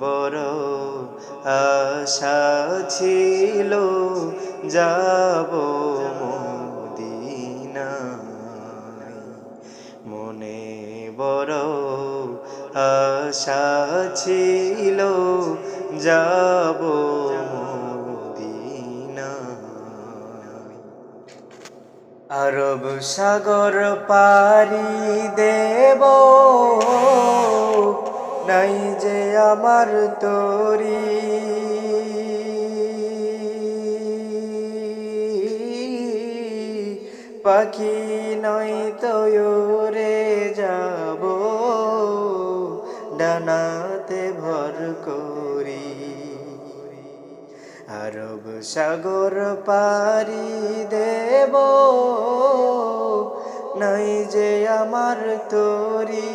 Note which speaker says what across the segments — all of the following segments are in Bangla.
Speaker 1: বড় আশা ছিল যাব মদিনায়। মনে বড় আশা ছিল যাব আরব সাগর পারি দেব নাই যে আমার তরি। পাখি নয় তয়রে যাব, ডানাতে ভর করি। আরব সাগর পারি দেব, নাই যে আমার তরি।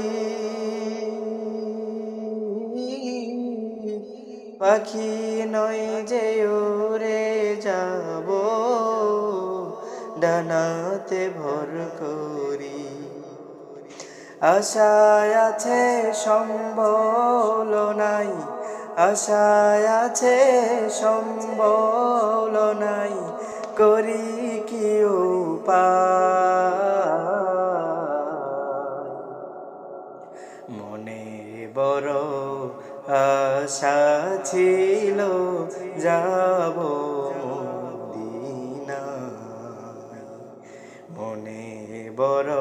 Speaker 1: পাখি নয় যে ওরে যাব, ডানাতে ভর করি। আশায় আছে সম্বল নাই আশায় আছে সম্বল নাই করি কি উপায়? মনে বড় আশা ছিল যাব দিনা মনে বড়